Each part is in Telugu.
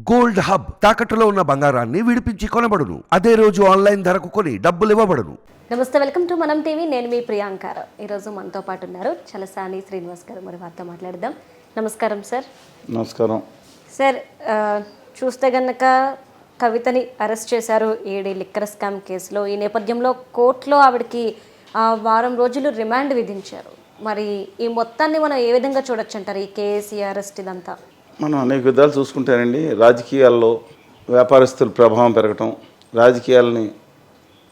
గోల్డ్ హబ్ తాకట్టులో ఉన్న బంగారాన్ని విడిపించి కొనబడును. అదే రోజు ఆన్లైన్ ధరకు కొని డబ్బులు ఇవ్వబడును. నమస్తే వెల్కమ్ టు మనం టీవీ. నేను మీ ప్రియాంకార ఈరోజు మనతో పాటు ఉన్నారు చలసాని శ్రీనివాస్ గారు. మరి వారితో మాట్లాడదాం. నమస్కారం సార్. నమస్కారం. సార్ చూస్తే గన్నక కవితని అరెస్ట్ చేశారు ఏడి లిక్కర్ స్కామ్ కేసులో. ఈ నేపథ్యంలో కోర్టులో ఆవిడకి ఆ, వారం రోజులు రిమాండ్ విధించారు. మరి ఈ మొత్తాన్ని మనం ఏ విధంగా చూడొచ్చు అంటారు? ఈ కేసు ఈ అరెస్ట్ ఇదంతా? మనం అనేక విధాలు చూసుకుంటేనండి రాజకీయాల్లో వ్యాపారస్తుల ప్రభావం పెరగటం రాజకీయాలని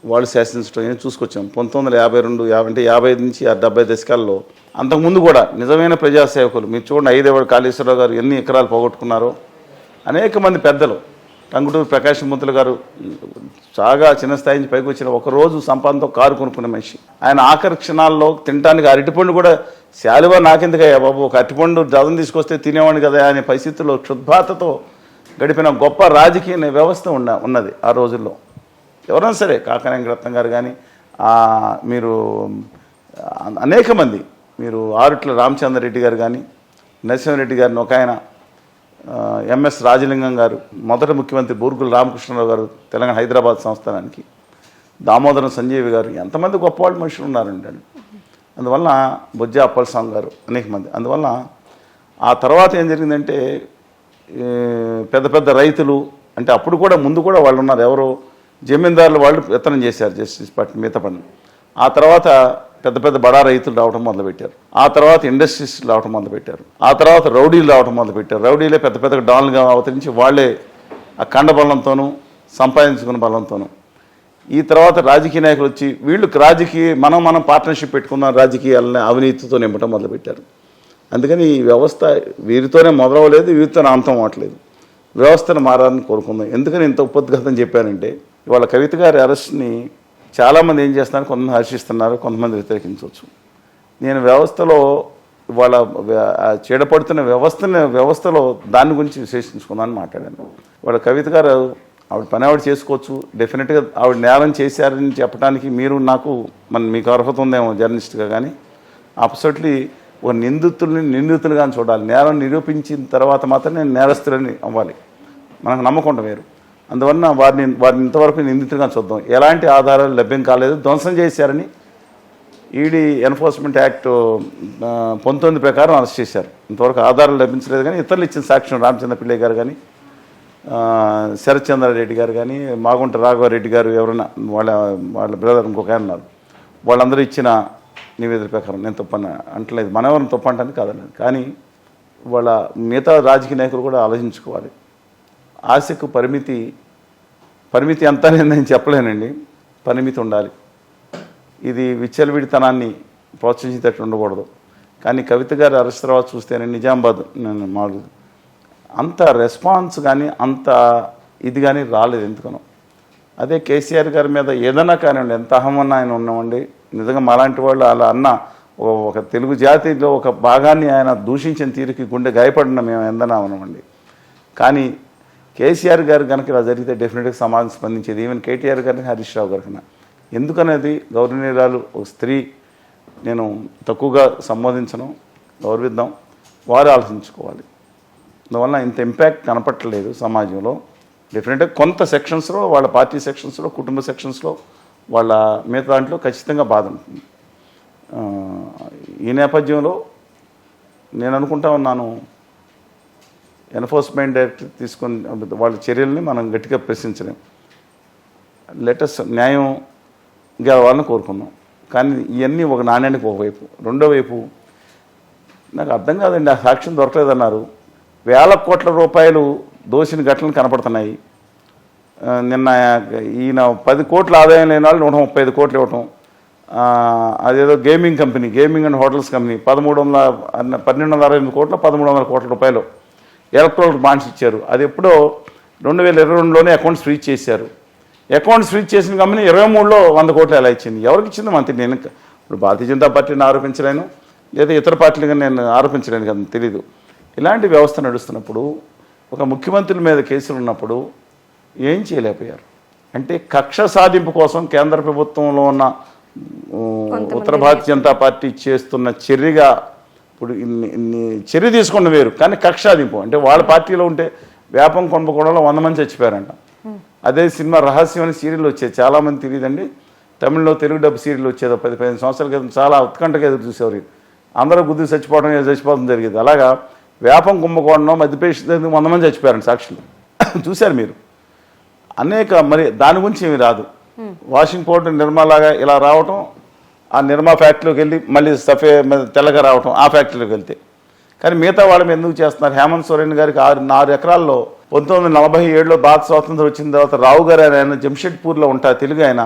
వాళ్ళు శాసించడం ఏం చూసుకొచ్చాం. పంతొమ్మిది వందల యాభై రెండు యాభై అంటే యాభై ఐదు నుంచి ఆ డెబ్బై దశకాల్లో అంతకుముందు కూడా నిజమైన ప్రజాసేవకులు మీరు చూడండి ఐదేవాడు కాళేశ్వరరావు గారు ఎన్ని ఎకరాలు పోగొట్టుకున్నారో అనేక మంది పెద్దలు టంగుటూరు ప్రకాశం మంత్రులు గారు చాలా చిన్న స్థాయి నుంచి పైకి వచ్చిన ఒక రోజు సంపాదనతో కారు కొనుక్కునే మనిషి. ఆయన ఆఖరి క్షణాల్లో తినడానికి అరటిపండు కూడా శాలువా నాకెందుకయ్యా బాబు? ఒక అరటిపండు జతం తీసుకొస్తే తినేవాడిని కదా అనే పరిస్థితుల్లో క్షుద్భాతతో గడిపిన గొప్ప రాజకీయ వ్యవస్థ ఉన్న ఉన్నది ఆ రోజుల్లో. ఎవరైనా సరే కాకన వెంకటరత్నం గారు కానీ మీరు అనేక మంది మీరు ఆరుట్ల రామచంద్రరెడ్డి గారు కానీ నరసింహారెడ్డి గారిని ఒక ఆయన ఎంఎస్ రాజలింగం గారు మొదటి ముఖ్యమంత్రి బూర్గుల రామకృష్ణరావు గారు తెలంగాణ హైదరాబాద్ సంస్థానానికి. దామోదరం సంజీవి గారు ఎంతమంది గొప్పవాళ్ళు మనుషులు ఉన్నారండి అందువల్ల బొజ్జ అప్పలస్వామి గారు అనేక మంది. అందువల్ల ఆ తర్వాత ఏం జరిగిందంటే పెద్ద పెద్ద రైతులు అంటే అప్పుడు కూడా ముందు కూడా వాళ్ళు ఉన్నారు. ఎవరు? జమీందారులు వాళ్ళు విత్తనం చేశారు జస్టిస్ పార్టీ మిగతా ఆ తర్వాత పెద్ద పెద్ద బడా రైతులు రావడం మొదలుపెట్టారు. ఆ తర్వాత ఇండస్ట్రీస్ రావడం మొదలుపెట్టారు. ఆ తర్వాత రౌడీలు రావడం మొదలుపెట్టారు. రౌడీలే పెద్ద పెద్ద డాన్లుగా అవతరించి వాళ్ళే ఆ కండ బలంతోనూ సంపాదించుకున్న బలంతోనూ. ఈ తర్వాత రాజకీయ నాయకులు వచ్చి వీళ్ళు రాజకీయ మనం మనం పార్ట్నర్షిప్ పెట్టుకున్న రాజకీయాలని అవినీతితో నింపడం మొదలుపెట్టారు. అందుకని ఈ వ్యవస్థ వీరితోనే మొదలవలేదు వీరితోనే అంతం అవ్వట్లేదు. వ్యవస్థను మారాలని కోరుకుందాం. ఎందుకని ఇంత ఉపద్ఘాతం చెప్పానంటే ఇవాళ కవిత గారి అరెస్ట్ని చాలామంది ఏం చేస్తున్నారు? కొంతమంది హర్షిస్తున్నారు కొంతమంది వ్యతిరేకించవచ్చు. నేను వ్యవస్థలో వాళ్ళ చెడపడుతున్న వ్యవస్థని వ్యవస్థలో దాని గురించి విశ్లేషించుకుందామని మాట్లాడాను. వాళ్ళ కవిత గారు ఆవిడ పని ఆవిడ చేసుకోవచ్చు. డెఫినెట్గా ఆవిడ నేరం చేశారని చెప్పడానికి మీరు నాకు మన మీకు అర్హత ఉందేమో జర్నలిస్ట్గా కానీ అబ్సొట్లీ ఒక నిందితుల్ని నిందితులుగా చూడాలి. నేరం నిరూపించిన తర్వాత మాత్రం నేను నేరస్తులని అవ్వాలి. మనకు నమ్మకం వేరు. అందువలన వారిని వారిని ఇంతవరకు నిందితులుగా చూద్దాం. ఎలాంటి ఆధారాలు లభ్యం కాలేదు. ధ్వంసం చేశారని ఈడీ ఎన్ఫోర్స్మెంట్ యాక్ట్ పంతొమ్మిది ప్రకారం అరెస్ట్ చేశారు. ఇంతవరకు ఆధారాలు లభించలేదు కానీ ఇతరులు ఇచ్చిన సాక్ష్యం రామచంద్ర పిల్లయ్య గారు కానీ శరత్చంద్రారెడ్డి గారు కానీ మాగుంట రాఘవరెడ్డి గారు ఎవరైనా వాళ్ళ వాళ్ళ బ్రదర్ ఇంకొక ఆయన ఉన్నారు. వాళ్ళందరూ ఇచ్చిన నివేదిక ప్రకారం. నేను తప్పన అంటలేదు. మనవరం తప్పు అంటాను కాదలేదు కానీ వాళ్ళ మిగతా రాజకీయ నాయకులు కూడా ఆలోచించుకోవాలి. ఆశకు పరిమితి పరిమితి అంతా నేను చెప్పలేనండి. పరిమితి ఉండాలి. ఇది విచ్చలవిడితనాన్ని ప్రోత్సహించేటట్టు ఉండకూడదు. కానీ కవిత గారి అరెస్ట్ తర్వాత చూస్తేనే నిజామాబాద్ నేను మాకు అంత రెస్పాన్స్ కానీ అంత ఇది కానీ రాలేదు ఎందుకనో. అదే కేసీఆర్ గారి మీద ఏదైనా కానివ్వండి ఎంత అహమన్నా ఆయన ఉన్నామండి. నిజంగా మాలాంటి వాళ్ళు అలా అన్న ఓ- ఒక తెలుగు జాతిలో ఒక భాగాన్ని ఆయన దూషించిన తీరుకి గుండె గాయపడిన మేము ఎందనా ఉన్నామండి. కానీ కేసీఆర్ గారు కనుక ఇలా జరిగితే డెఫినెట్గా సమాజం స్పందించేది. ఈవెన్ కేటీఆర్ గారిని హరీష్ రావు గారికి ఎందుకనేది గౌరవనీయురాలు ఒక స్త్రీ నేను తక్కువగా సంబోధించను గౌరవిద్దాం వారు ఆలోచించుకోవాలి. అందువల్ల ఇంత ఇంపాక్ట్ కనపట్టలేదు సమాజంలో. డెఫినెట్గా కొంత సెక్షన్స్లో వాళ్ళ పార్టీ సెక్షన్స్లో కుటుంబ సెక్షన్స్లో వాళ్ళ మిగతా దాంట్లో ఖచ్చితంగా బాధ ఉంటుంది. ఈ నేపథ్యంలో నేను అనుకుంటా ఉన్నాను ఎన్ఫోర్స్మెంట్ డైరెక్టర్ తీసుకొని వాళ్ళ చర్యల్ని మనం గట్టిగా ప్రశ్నించలేం. లెటెస్ట్ న్యాయం గెలవాలని కోరుకున్నాం. కానీ ఇవన్నీ ఒక నాణ్యానికి ఒకవైపు రెండో వైపు నాకు అర్థం కాదండి ఆ సాక్ష్యం దొరకలేదన్నారు. వేల కోట్ల రూపాయలు దోషిని ఘటనలు కనపడుతున్నాయి. నిన్న ఈయన పది కోట్ల ఆదాయం లేని వాళ్ళు నూట ముప్పై ఐదు కోట్లు ఇవ్వటం. అదేదో gaming company gaming and hotels company పదమూడు వందల పన్నెండు వందల అరవై ఎనిమిది కోట్ల పదమూడు వందల కోట్ల రూపాయలు ఎలక్ట్రానిక్ బాండ్స్ ఇచ్చారు. అది ఎప్పుడో రెండు వేల ఇరవై రెండులోనే అకౌంట్స్ ఫ్రీజ్ చేశారు. అకౌంట్స్ ఫ్రీజ్ చేసిన కంపెనీ ఇరవై మూడులో వంద కోట్లు ఎలా ఇచ్చింది? ఎవరికి ఇచ్చింది? మంత్రి నేను ఇప్పుడు భారతీయ జనతా పార్టీని ఆరోపించలేను. లేదా ఇతర పార్టీలుగా నేను ఆరోపించలేను కదా తెలీదు. ఇలాంటి వ్యవస్థ నడుస్తున్నప్పుడు ఒక ముఖ్యమంత్రుల మీద కేసులు ఉన్నప్పుడు ఏం చేయలేకపోయారు? అంటే కక్ష సాధింపు కోసం కేంద్ర ప్రభుత్వంలో ఉన్న ఉత్తర భారతీయ జనతా పార్టీ చేస్తున్న చర్యగా ఇప్పుడు ఇన్ని ఇన్ని చర్య తీసుకున్న వేరు కానీ కక్ష సాధింపు అంటే వాళ్ళ పార్టీలో ఉంటే వ్యాపం కుంభకోణంలో వంద మంది చచ్చిపోయారంట. అదే సినిమా రహస్యం అనే సీరియల్ వచ్చేది చాలామంది తెలియదండి. తమిళ్ళో తెలుగు డబ్బు సీరియల్ వచ్చేది పది పదిహేను సంవత్సరాల క్రితం చాలా ఉత్కంఠగా ఎదురు చూసేవారు అందరూ గుద్దు చచ్చిపోవడం చచ్చిపోవడం జరిగేది. అలాగా వ్యాపం కుంభకోణంలో మధ్యప్రదేశ్ వంద మంది చచ్చిపోయారంట సాక్షులు. చూశారు మీరు. అనేక మరి దాని గురించి ఏమి రాదు. వాషింగ్ పౌడర్ నిర్మాలాగా ఇలా రావటం ఆ నిర్మా ఫ్యాక్టరీలోకి వెళ్ళి మళ్ళీ సఫే తెల్లగా రావటం ఆ ఫ్యాక్టరీలోకి వెళ్తే. కానీ మిగతా వాళ్ళని ఎందుకు చేస్తున్నారు? హేమంత్ సోరెన్ గారికి ఆరు నాలుగు ఎకరాల్లో పంతొమ్మిది వందల నలభై ఏడులో భారత స్వాతంత్రం వచ్చిన తర్వాత రావు గారు ఆయన జంషెడ్పూర్లో ఉంటారు తెలుగు ఆయన.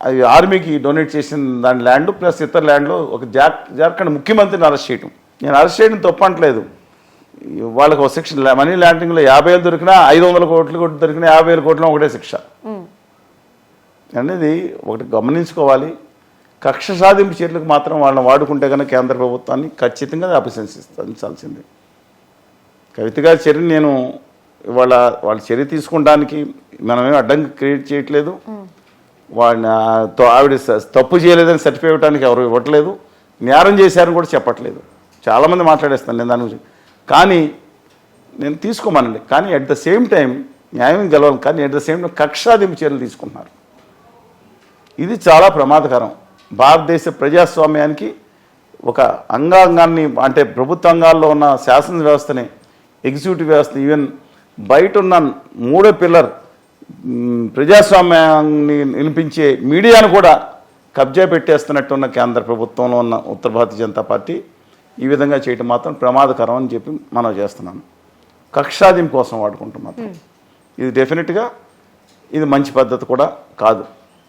అది ఆర్మీకి డొనేట్ చేసిన దాని ల్యాండ్ ప్లస్ ఇతర ల్యాండ్లో ఒక జార్ జార్ఖండ్ ముఖ్యమంత్రిని అరెస్ట్ చేయటం. నేను అరెస్ట్ చేయడం తప్పట్లేదు వాళ్ళకి ఒక శిక్ష మనీ ల్యాండింగ్లో యాభై వేలు దొరికినా ఐదు వందల కోట్లు దొరికినా యాభై వేల కోట్లు ఒకటే శిక్ష. అనేది ఒకటి గమనించుకోవాలి. కక్ష సాధింపు చర్యలకు మాత్రం వాళ్ళని వాడుకుంటే కనుక కేంద్ర ప్రభుత్వాన్ని ఖచ్చితంగా అభిశంసించాల్సిందే కవిత గారి చర్య నేను ఇవాళ వాళ్ళ చర్య తీసుకోవడానికి మనమేమి అడ్డంకి క్రియేట్ చేయట్లేదు. వాడిని ఆవిడ తప్పు చేయలేదని సర్టిఫికేట్ ఇవ్వడానికి ఎవరు ఇవ్వట్లేదు. నేరం చేశారని కూడా చెప్పట్లేదు. చాలామంది మాట్లాడేస్తాను నేను దాని గురించి. కానీ నేను తీసుకోమనండి. కానీ అట్ ద సేమ్ టైం న్యాయం గెలవాలి. కానీ అట్ ద సేమ్ టైం కక్షాదింపు చర్యలు తీసుకుంటున్నారు. ఇది చాలా ప్రమాదకరం. భారతదేశ ప్రజాస్వామ్యానికి ఒక అంగాంగాన్ని అంటే ప్రభుత్వ అంగాల్లో ఉన్న శాసన వ్యవస్థని ఎగ్జిక్యూటివ్ వ్యవస్థ ఈవెన్ బయట ఉన్న మూడో పిల్లర్ ప్రజాస్వామ్యాన్ని నిలిపించే మీడియాను కూడా కబ్జా పెట్టేస్తున్నట్టు ఉన్న కేంద్ర ప్రభుత్వంలో ఉన్న ఉత్తర భారతీయ జనతా పార్టీ ఈ విధంగా చేయటం మాత్రం ప్రమాదకరం అని చెప్పి మనం చేస్తున్నాను. కక్షాదిం కోసం వాడుకుంటాం మాత్రం. ఇది డెఫినెట్గా ఇది మంచి పద్ధతి కూడా కాదు.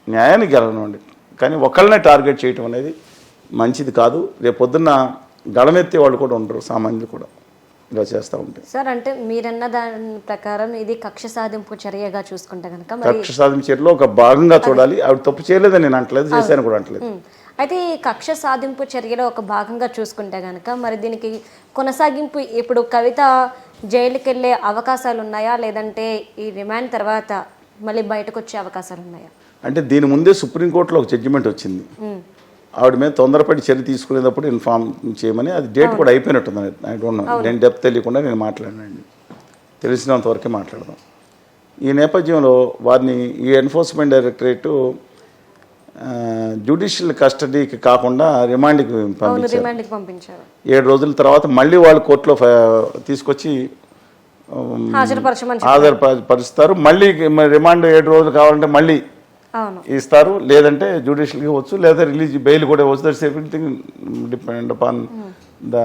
న్యాయాన్ని గెలవనివ్వండి. కానీ ఒకళ్ళనే టార్గెట్ చేయటం అనేది మంచిది కాదు. రేపు పొద్దున్న గళమెత్తే వాళ్ళు కూడా ఉండరు సామాన్యులు కూడా ఇలా చేస్తూ ఉంటే. సార్ అంటే మీరన్న దాని ప్రకారం ఇది కక్ష సాధింపు చర్యగా చూసుకుంటే కనుక మరి కక్ష సాధన చర్యలో ఒక భాగంగా చూడాలి. ఆవిడ తప్పు చేయలేదని నేను అంటలేదు చేశాను కూడా అంటలేదు. అయితే ఈ కక్ష సాధింపు చర్యలో ఒక భాగంగా చూసుకుంటే కనుక మరి దీనికి కొనసాగింపు ఇప్పుడు కవిత జైలుకి వెళ్ళే అవకాశాలు ఉన్నాయా లేదంటే ఈ రిమాండ్ తర్వాత మళ్ళీ బయటకు వచ్చే అవకాశాలు ఉన్నాయా అంటే దీని ముందే సుప్రీంకోర్టులో ఒక జడ్జిమెంట్ వచ్చింది. ఆవిడ మీద తొందరపడి చర్య తీసుకునేటప్పుడు ఇన్ఫార్మ్ చేయమని అది డేట్ కూడా అయిపోయినట్టుంది. ఐ డోంట్ నో నేను డెప్త్ తెలియకుండా నేను మాట్లాడానండి తెలిసినంత వరకే మాట్లాడదాం. ఈ నేపథ్యంలో వారిని ఈ ఎన్ఫోర్స్మెంట్ డైరెక్టరేటు జ్యుడిషియల్ కస్టడీకి కాకుండా రిమాండ్కి పంపించారు. ఏడు రోజుల తర్వాత మళ్ళీ వాళ్ళు కోర్టులో తీసుకొచ్చి ఆధారపరుస్తారు మళ్ళీ రిమాండ్ ఏడు రోజులు కావాలంటే మళ్ళీ ఇస్తారు. లేదంటే జ్యుడిషియల్కి ఇవ్వచ్చు. లేదా రిలీజ్ బెయిల్ కూడా ఇవ్వచ్చు. That's everything depend upon the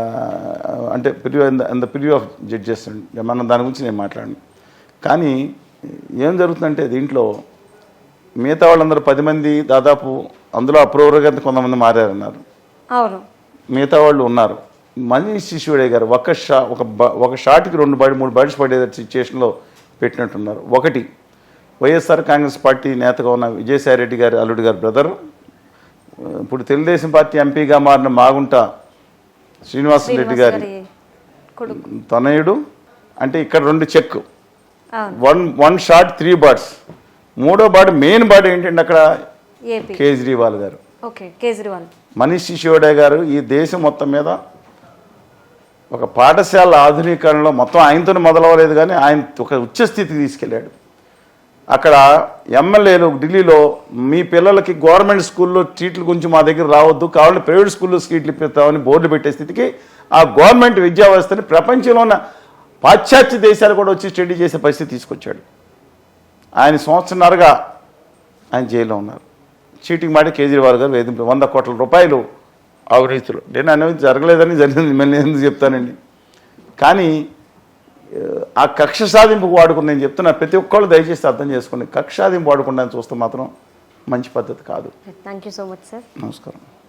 అంటే purview and the purview of judges మనం దాని గురించి నేను మాట్లాడను. కానీ ఏం జరుగుతుందంటే దీంట్లో మిగతా వాళ్ళందరూ పది మంది దాదాపు అందులో అప్రూవర్గా కొంతమంది మారారన్నారు. అవును. మిగతా వాళ్ళు ఉన్నారు. మనీష్ శిశువుడే గారు ఒక షా ఒక ఒక షాట్కి రెండు బడి మూడు బడిస్ పడే సిచ్యుయేషన్లో పెట్టినట్టున్నారు. ఒకటి వైఎస్ఆర్ కాంగ్రెస్ పార్టీ నేతగా ఉన్న విజయసాయి రెడ్డి గారి అల్లుడి గారి బ్రదర్ ఇప్పుడు తెలుగుదేశం పార్టీ ఎంపీగా మారిన మాగుంట శ్రీనివాస రెడ్డి గారి తనయుడు. అంటే ఇక్కడ రెండు check. One one shot three birds మూడో బర్డ్ మెయిన్ బర్డ్ ఏంటంటే అక్కడ? కేజ్రీవాల్ గారు. మనీష్ సిసోడియా గారు ఈ దేశం మొత్తం మీద ఒక పాఠశాల ఆధునీకరణలో మొత్తం ఆయనతో మొదలవ్వలేదు కానీ ఆయన ఒక ఉచ్చ స్థితికి తీసుకెళ్ళాడు. అక్కడ ఎమ్మెల్యేలు ఢిల్లీలో మీ పిల్లలకి గవర్నమెంట్ స్కూల్లో సీట్ల గురించి మా దగ్గర రావద్దు కావాలంటే ప్రైవేట్ స్కూల్లో సీట్లు ఇప్పిస్తామని బోర్డు పెట్టే స్థితికి ఆ గవర్నమెంట్ విద్యా వ్యవస్థని ప్రపంచంలో ఉన్న పాశ్చాత్య దేశాలు కూడా వచ్చి స్టడీ చేసే పరిస్థితి తీసుకొచ్చాడు. ఆయన సంవత్సరన్నరగా ఆయన జైల్లో ఉన్నారు. చీటింగ్ మాట కేజ్రీవాల్ గారు వేధింపు వంద కోట్ల రూపాయలు అవినీతిలో నేను అనేది జరగలేదని జరిగింది మిమ్మల్ని ఎందుకు చెప్తానండి? కానీ ఆ కక్ష సాధింపుకు వాడుకుని నేను చెప్తున్నా ప్రతి ఒక్కళ్ళు దయచేసి అర్థం చేసుకోండి కక్ష సాధింపు వాడుకుండా చూస్తే మాత్రం మంచి పద్ధతి కాదు. Thank you so much sir నమస్కారం.